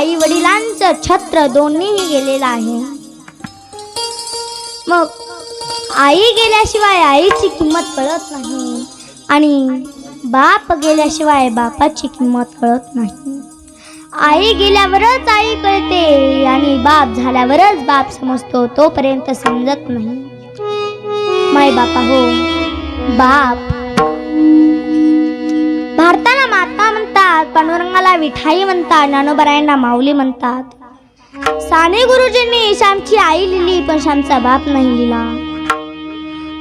आई वडिलांचं छत्र दोन्हीही गेलेलं आहे. मग आई गेल्याशिवाय आईची किंमत कळत नाही आणि बाप गेल्याशिवाय बापाची किंमत कळत नाही. आई गेल्यावरच आई कळते आणि बाप झाल्यावरच बाप समजतो तोपर्यंत समजत नाही. माय बापा हो बाप. भारतात म्हणतात पांडुरंगाला विठाई म्हणतात ज्ञानोबरायांना माऊली म्हणतात. साने गुरुजींनी श्यामची आई लिहिली पण श्यामचा बाप नाही लिहिला.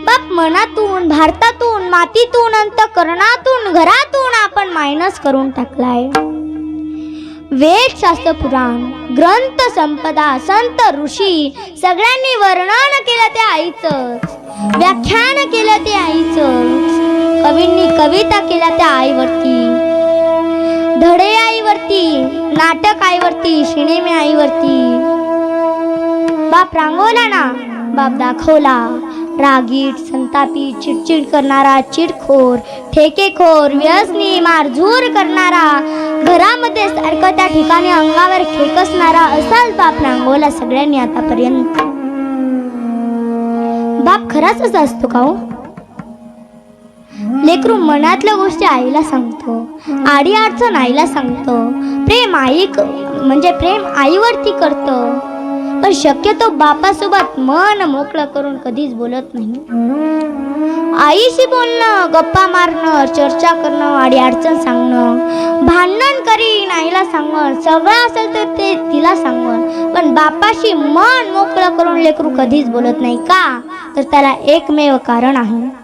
बाप मनातून भारतातून मातीतून अंतकरणातून घरातून आपण मायनस करून टाकलाय. वेद शास्त्र पुराण ग्रंथ संपदा संत ऋषी सगळ्यांनी वर्णन केलं ते आईचंच व्याख्यान केलं ते आईचं. कवींनी कविता केल्या त्या आईवरती. धडे आईवरती नाटक आईवरती सिनेमे आईवरती बाप रांगवला ना बाप दाखवला रागीट संतापी चिडचिड करणारा चिडखोर ठेकेखोर व्यसनी मारझूर करणारा घरामध्ये सारखं त्या ठिकाणी अंगावर खेकसणारा असाच बाप रांगवला सगळ्यांनी आतापर्यंत. बाप खराच असा असतो का हो? लेकरू मनातल्या गोष्टी आईला सांगतो. आडी अडचण आईला सांगतो. प्रेम आई म्हणजे प्रेम आईवरती करतं. पण शक्यतो बापासोबत मन मोकळं करून कधीच बोलत नाही. आईशी बोलणं गप्पा मारणं चर्चा करणं आडी अडचण सांगणं भांडण करीन आईला सांगण सगळं असेल तर ते तिला सांगण. पण बापाशी मन मोकळं करून लेकरू कधीच बोलत नाही का? तर त्याला एकमेव कारण आहे.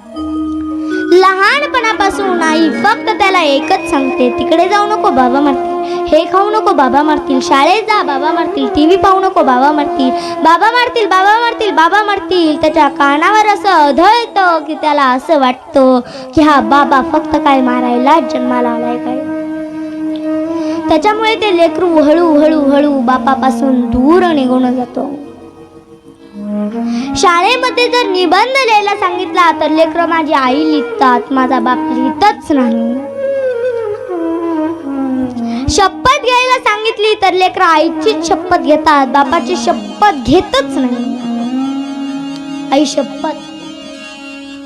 लहानपणापासून आई फक्त त्याला एकच सांगते तिकडे जाऊ नको बाबा मारतील हे खाऊ नको बाबा मारतील शाळेत जा बाबा मारतील टीव्ही पाहू नको बाबा मारतील बाबा मारतील बाबा मारतील बाबा मारतील. त्याच्या कानावर असं अधळतं की त्याला असं वाटतं की हा बाबा फक्त काय मारायला जन्माला आलाय काय? त्याच्यामुळे ते लेकरू हळूहळू हळू हळू बापापासून दूर निघून जातो. शाळेमध्ये जर निबंध लिहायला सांगितला तर लेकर माझी आई लिहितात माझा बाप लिहितच नाही. शपथ घ्यायला सांगितली तर लेकर आईचीच शपथ घेतात. बापाची शपथ घेतच नाही. आई शपथ.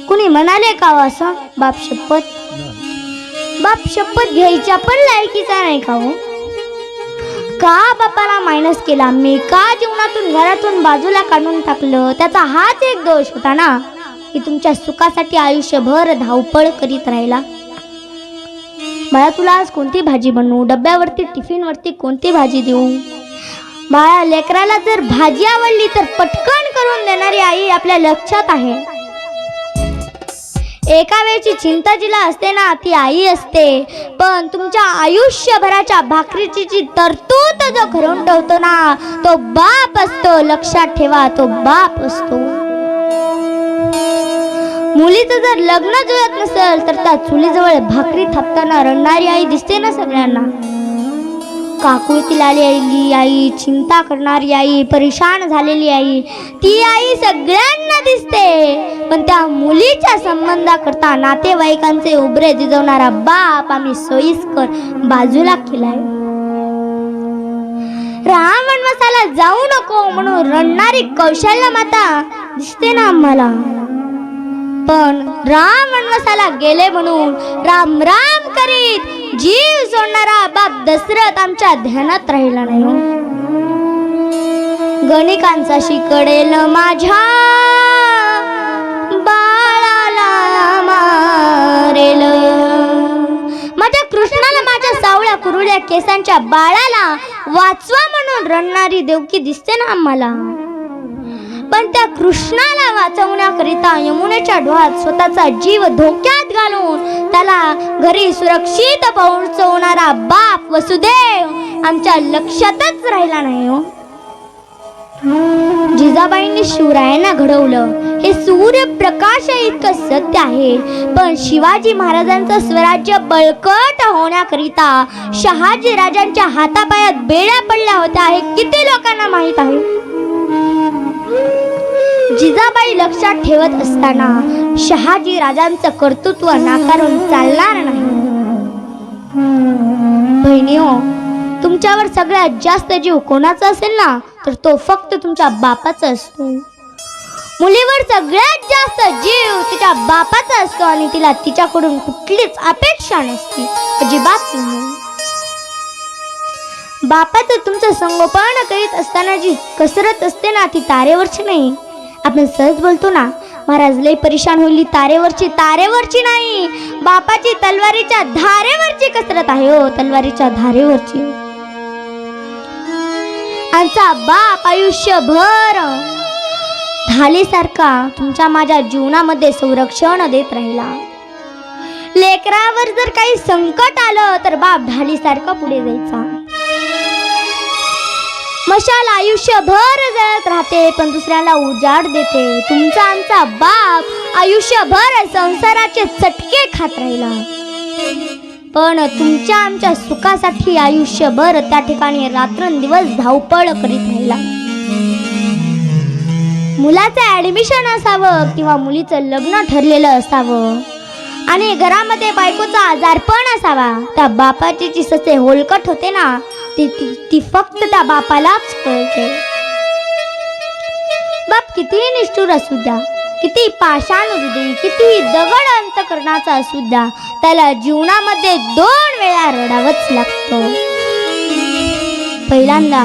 कुणी म्हणाले का हो असं? बाप शपथ. बाप शपथ घ्यायच्या पण लायकीचा नाही का हो? का बापाला मायनस केला? मी का जीवनातून घरातून बाजूला काढून टाकलं? त्याचा हाच एक दोष होता ना? की तुमच्या सुखासाठी आयुष्यभर धावपळ करीत राहिला. बाळा तुला आज कोणती भाजी बनवू? डब्यावरती टिफिनवरती कोणती भाजी देऊ? बाळा लेकराला जर भाजी आवडली तर पटकन करून देणारी आई आपल्या लक्षात आहे. एका वेळची चिंता जिला असते ना ती आई असते. पण तुमच्या आयुष्यभराच्या भाकरीची जी तरतूद जो घरून ठेवतो ना तो बाप असतो. लक्षात ठेवा तो बाप असतो. मुलीचं जर लग्न जुळत नसेल तर त्या चुलीजवळ भाकरी थापताना रडणारी आई दिसते ना सगळ्यांना. काकुळतील आलेली आई चिंता करणारी आई परेशान झालेली आई ती आई सगळ्यांना दिसते. पण त्या मुलीच्या संबंधाकरता नातेवाईकांचे उबरे जिजवणारा बाप आम्ही सोयीस्कर बाजूला केलाय राम वनवासाला जाऊ नको म्हणून रडणारी कौशल्य माता दिसते ना आम्हाला पण राम वनवासाला गेले म्हणून राम राम करीत जीव सोडणारा बाप दशरथ आमच्या ध्यानात राहिला नाही हो. गणिकांचा शिकडेल माझ्या बाळाला मारेल. माझ्या कृष्णाला माझ्या सावळ्या कुरुड्या केसांच्या बाळाला वाचवा म्हणून रडणारी देवकी दिसते ना आम्हाला. पण त्या कृष्णाला वाचवण्याकरिता यमुनेच्या डोहात स्वतःचा जीव धोक्यात घालून त्याला घरी सुरक्षित पोहोचवणारा बाप वसुदेव आमच्या लक्षातच राहिला नाही हो. जिजाबाईंनी शिवरायांना घडवलं. हे सूर्यप्रकाश इतकं सत्य आहे. पण शिवाजी महाराजांचं स्वराज्य बळकट होण्याकरिता शहाजी राजांच्या हातापायात बेड्या पडल्या होत्या हे किती लोकांना माहीत आहे? जिजाबाई लक्षात ठेवत असताना शहाजी राजांचं कर्तृत्व नाकारून चालणार नाही. बहिणी हो तुमच्यावर सगळ्यात जास्त जीव कोणाचा असेल ना? तर तो फक्त तुमच्या बापाचा असतो. मुलीवर सगळ्यात जास्त जीव तिच्या बापाचा असतो आणि तिला तिच्याकडून कुठलीच अपेक्षा नसते. अजिबात बापाचं तुमचं संगोपन करीत असताना जी कसरत असते ना ती तारेवरची नाही. आपण सहज बोलतो ना महाराज लय परेशान होईल तारेवरची. तारेवरची नाही. बापाची तलवारीच्या धारेवरची कसरत आहे हो तलवारीच्या धारेवरची. त्यांचा बाप आयुष्यभर ढालीसारखा तुमच्या माझ्या जीवनामध्ये संरक्षण देत राहिला. लेकरावर जर काही संकट आलं तर बाप ढालीसारखा पुढे जायचा. मशाल आयुष्यभर जळत राहते पण दुसऱ्याला उजाड देते. तुमचा आमचा बाप आयुष्यभर संसाराचे चटके खात राहिला. पण तुमच्या आमच्या सुखासाठी आयुष्यभर त्या ठिकाणी रात्रंदिवस धावपळ करीत राहिला. मुलाचं ऍडमिशन असावं किंवा मुलीचं लग्न ठरलेलं असावं आणि घरामध्ये बायकोचा आजारपण असावा त्या बापाची जी ससे होलकट होते ना ती ती, ती फक्त त्या बापालाच कळते. बाप कितीही निष्ठूर असू द्या किती पाषाण हृदय किती दगड अंतकरणाचा सुद्धा त्याला जीवनामध्ये दोन वेळा रडावंच लागतं. पहिल्यांदा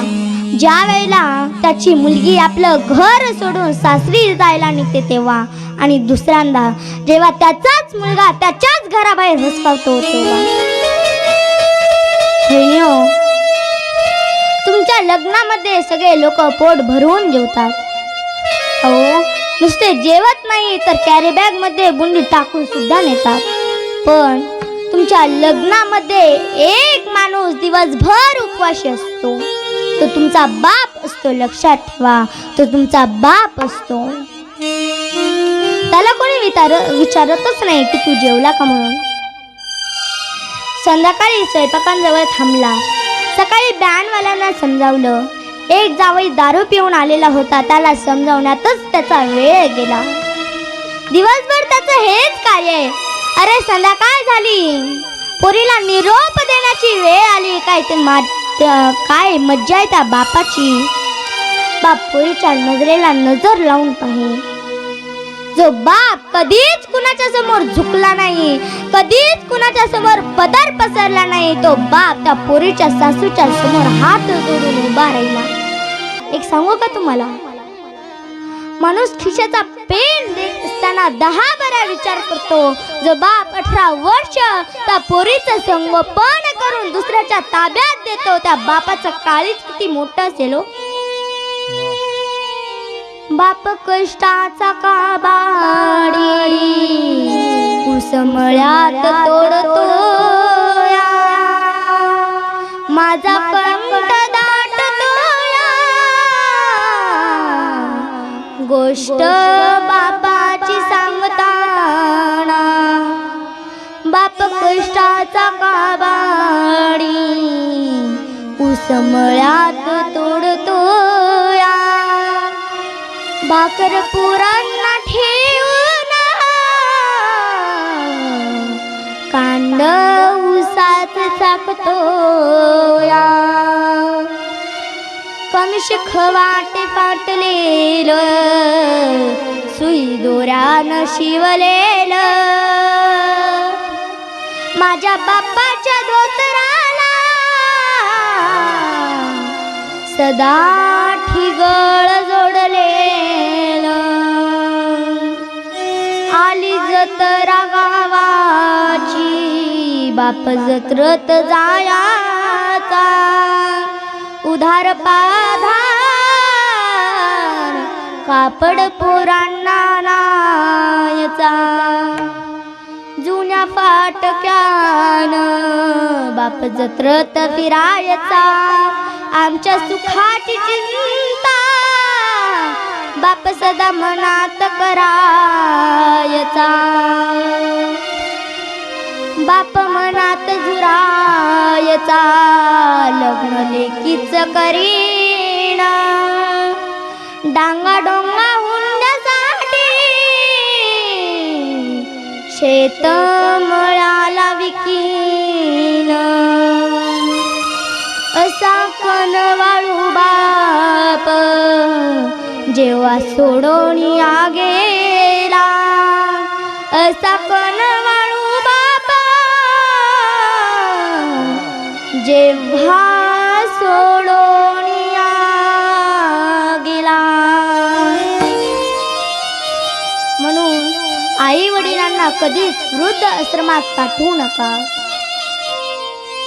ज्या वेळेला त्याची मुलगी आपलं घर सोडून सासरी जायला निघते तेव्हा आणि दुसऱ्यांदा जेव्हा त्याचाच मुलगा त्याच्याच घराबाहेर हुसकावतो तेव्हा. तुमच्या लग्नामध्ये सगळे लोक पोट भरून जेवतात. अहो नुसते जेवत नाही तर कॅरी बॅगमध्ये बुंदी टाकून सुद्धा नेतात. पण तुमच्या लग्नामध्ये एक माणूस दिवसभर उपवाशी असतो. तो तुमचा बाप असतो लक्षात ठेवा. तो तुमचा बाप असतो. त्याला कोणी विचार विचारतच नाही की तू जेवला का म्हणून? संध्याकाळी स्वयंपाकांजवळ थांबला. सकाळी बँडवाल्यांना समजावलं एक जावई दारू पिऊन आलेला होता. त्याला समजावण्यातच त्याचा वेळ गेला. दिवसभर त्याचं हेच कार्य आहे. अरे संध्याकाळ झाली. पोरीला निरोप देण्याची वेळ आली. काय ते काय मज्जा आहे त्या बापाची. बाप पोरीच्या नजरेला नजर लावून पाहे. जो बाप कधीच कुणाच्या समोर झुकला नाही कधीच कुणाच्या समोर पदर पसरला नाही तो बाप त्या पोरीच्या सासूच्या समोर हात जोडून उभा राहिला. एक सांगू का तुम्हाला? माणूस खिशाचा पेन देत असताना दहा बारा विचार करतो. जो बाप अठरा वर्ष त्या पोरीचं संगोपन करून दुसऱ्याच्या ताब्यात देतो त्या बापाचं काळीच किती मोठं असेल हो. बाप कष्टाचा काबाडी उसमळ्यात तोडतो गोष्ट बापाची सांगताना. बाप कष्टाचा काबाडी उसमळ्यात तोडतो या. भाकर पुरांना ठेवून कांड उसात चाकतो या. कमिश खवाटे सुई दोरान शिवलेल. माझ्या बाप्पाच्या धोतराला सदा ठिगळ जोडलेल. आली जत्रा गावाची बाप जत्रत जाया. उधार पाधार कापड पोरांना नायचा. जुन्या फाटक्यान बाप जत्रत फिरायचा. आमच्या सुखाची चिंता बाप सदा मनात करायचा. बाप मनात झुरायचा. लग्न लेकीच करीना. डांगा डोंगा हुंड्यासाठी शेत मळाला विकीन. पण वाळू बाप. जेव्हा सोडोनी आगेला असा पण जेव्हा सोडोनिया गेला. म्हणून आई वडिलांना कधीच वृद्ध आश्रमात पाठवू नका.